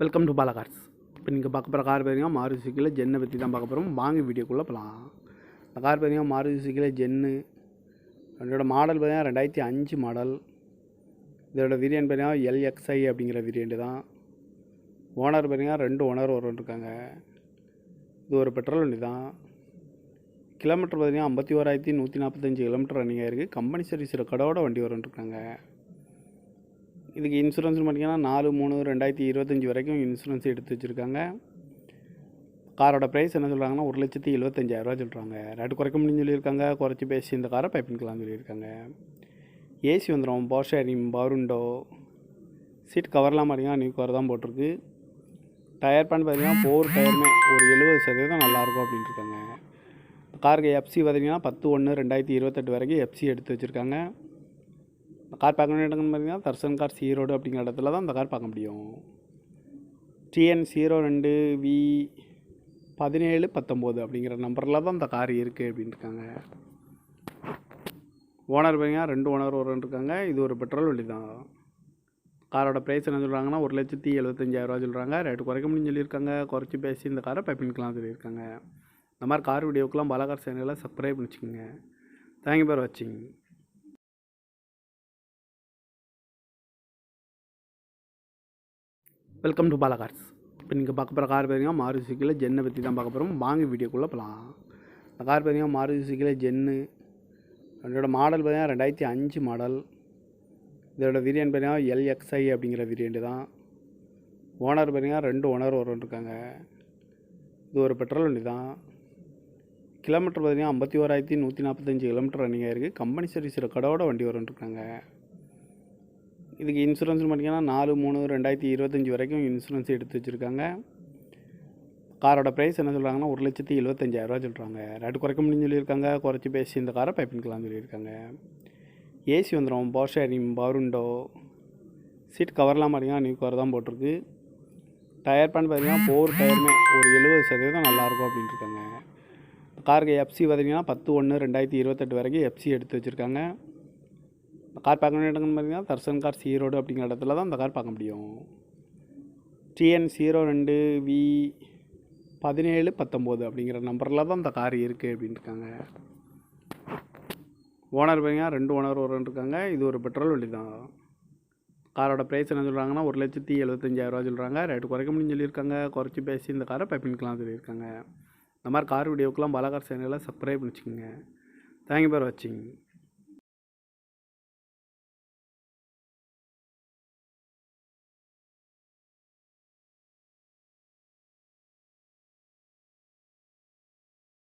Welcome to Bala Cars இப்போ நீங்கள் பார்க்க போகிற கார் பார்த்தீங்கன்னா மாருதி சுக்கியில் ஜென்னை பற்றி தான் பார்க்க போகிறோம் வாங்க வீடியோக்குள்ளே போகலாம் இந்த கார் பார்த்தீங்கன்னா மாருதி சுக்கியில் ஜென்னு அதோட மாடல் பார்த்தீங்கன்னா ரெண்டாயிரத்தி அஞ்சு மாடல் இதோட விரியன் பார்த்தீங்கன்னா எல்எக்ஸ்ஐ அப்படிங்கிற வேரியண்ட்டு தான். ஓனர் பார்த்தீங்கன்னா ரெண்டு ஓனர் ஒருவன் இருக்காங்க. இது ஒரு பெட்ரோல் வண்டி தான். கிலோமீட்டர் பார்த்தீங்கன்னா ஐம்பத்தி ஓராயிரத்தி நூற்றி நாற்பத்தஞ்சு கிலோமீட்டர் ரன்னிங் ஆயிருக்கு கம்பெனி சர்வீஸ் கடவோட வண்டி வரும்னு இதுக்கு இன்சூரன்ஸ் பார்த்தீங்கன்னா நாலு மூணு ரெண்டாயிரத்தி இருபத்தஞ்சி வரைக்கும் இன்சூரன்ஸ் எடுத்து வச்சுருக்காங்க. காரோட ப்ரைஸ் என்ன சொல்கிறாங்கன்னா ஒரு லட்சத்தி எழுபத்தஞ்சாயிரரூவா சொல்கிறாங்க ரேட்டு குறைக்க முடியும்னு சொல்லியிருக்காங்க. குறைச்சி பேசி இந்த காரை பைப்பின்கலாம்னு சொல்லியிருக்காங்க. ஏசி வந்துடும் பவர் ஷேரிங் பவருண்டோ சீட் கவர்லாம் பார்த்தீங்கன்னா நியூ கவர் தான் போட்டிருக்கு. டயர் பேன் பார்த்தீங்கன்னா ஃபோர் டயருமே ஒரு எழுபது சதவீதம் நல்லாயிருக்கும் அப்படின்ட்டு இருக்காங்க. காருக்கு எஃப்சி பார்த்தீங்கன்னா பத்து ஒன்று ரெண்டாயிரத்தி இருபத்தெட்டு வரைக்கும் எஃப்சி எடுத்து வச்சுருக்காங்க. இந்த கார் பார்க்க வேண்டிய இடங்கள்னு பார்த்தீங்கன்னா தர்சன் கார் ஈரோடு அப்படிங்கிற இடத்துல தான் இந்த கார் பார்க்க முடியும். டிஎன் ஜீரோ ரெண்டு வி பதினேழு பத்தொம்போது அப்படிங்கிற நம்பரில் தான் இந்த கார் இருக்குது அப்படின்னு இருக்காங்க ஓனர் பார்த்தீங்கன்னா ரெண்டு ஓனர் ஒரு இருக்காங்க இது ஒரு பெட்ரோல் வண்டி தான். காரோட ப்ரைஸ் என்ன சொல்கிறாங்கன்னா ஒரு லட்சத்தி எழுபத்தஞ்சாயிரரூவா சொல்கிறாங்க ரேட்டு குறைக்க முடியும்னு சொல்லியிருக்காங்க. குறைச்சி பேசி இந்த காரை பைப்பின்கலாம் சொல்லியிருக்காங்க. இந்த மாதிரி கார் வீடியோக்கெலாம் பலகார் சேனலில் சப்ஸ்கிரைப் பண்ணிச்சுக்கோங்க. தேங்க்யூ ஃபார் வாட்சிங் வெல்கம் டு பாலகார்ஸ் இப்போ நீங்கள் பார்க்க போகிற கார் பார்த்தீங்கன்னா மாறு சுக்கியில் ஜென்னை பற்றி தான் பார்க்க போகிறோம் வாங்க வீடியோக்குள்ளே போகலாம் இந்த கார் பார்த்தீங்கன்னா மாருதி சுக்கியில் ஜென்னு அதோட மாடல் பார்த்தீங்கன்னா ரெண்டாயிரத்தி அஞ்சு மாடல் இதோட விரியன் பார்த்தீங்கன்னா எல்எக்ஸ்ஐ அப்படிங்கிற வேரியண்ட்டு தான். ஓனர் பார்த்தீங்கன்னா ரெண்டு ஓனர் ஒருவன் இருக்காங்க. இது ஒரு பெட்ரோல் வண்டி தான். கிலோமீட்டர் பார்த்தீங்கன்னா ஐம்பத்தி ஓராயிரத்தி நூற்றி நாற்பத்தஞ்சு கிலோமீட்டர் ரன்னிங் ஆயிருக்கு கம்பெனி சர்வீஸ் ரெக்கார்டோட வண்டி வரும்னு இருக்காங்க. இதுக்கு இன்சூரன்ஸ் பார்த்திங்கன்னா நாலு மூணு ரெண்டாயிரத்தி இருபத்தஞ்சி வரைக்கும் இன்சூரன்ஸ் எடுத்து வச்சுருக்காங்க. காரோட ப்ரைஸ் என்ன சொல்கிறாங்கன்னா ஒரு லட்சத்தி எழுபத்தஞ்சாயிரரூவா சொல்கிறாங்க ரேட்டு குறைக்க முடியும்னு சொல்லியிருக்காங்க. குறைச்சி பேசி இந்த காரை பைப்பின்கலாம்னு சொல்லியிருக்காங்க. ஏசி வந்துடும் பவர் ஷேரிங் பவருண்டோ சீட் கவர்லாம் பார்த்தீங்கன்னா நியூ கவர் தான் போட்டிருக்கு. டயர் பேன் பார்த்திங்கன்னா ஃபோர் டயருமே ஒரு எழுபது சதவீதம் நல்லாயிருக்கும் அப்படின்ட்டு இருக்காங்க. காருக்கு எஃப்சி பார்த்திங்கன்னா பத்து ஒன்று ரெண்டாயிரத்தி இருபத்தெட்டு வரைக்கும் எஃப்சி எடுத்து வச்சுருக்காங்க. கார் பார்க்க வேண்டிய இடங்கள்னு பார்த்தீங்கன்னா தர்சன் கார் ஈரோடு அப்படிங்கிற இடத்துல தான் இந்த கார் பார்க்க முடியும். டிஎன் ஜீரோ ரெண்டு வி பதினேழு பத்தொம்போது அப்படிங்கிற நம்பரில் தான் இந்த கார் இருக்குது அப்படின்னு இருக்காங்க. ஓனர் பார்த்தீங்கன்னா ரெண்டு ஓனர் ஒரு இருக்காங்க. இது ஒரு பெட்ரோல் வண்டி தான். காரோட ப்ரைஸ் என்ன சொல்கிறாங்கன்னா ஒரு லட்சத்தி எழுபத்தஞ்சாயிரரூவா சொல்கிறாங்க ரேட்டு குறைக்க முடியும்னு சொல்லியிருக்காங்க. குறைச்சி பேசி இந்த காரை பைப்பின்கலாம் சொல்லியிருக்காங்க. இந்த மாதிரி கார் வீடியோக்கெலாம் பலகார் சேனலில் சப்ஸ்கிரைப் பண்ணிச்சுக்கோங்க. தேங்க்யூ ஃபார் வாட்சிங்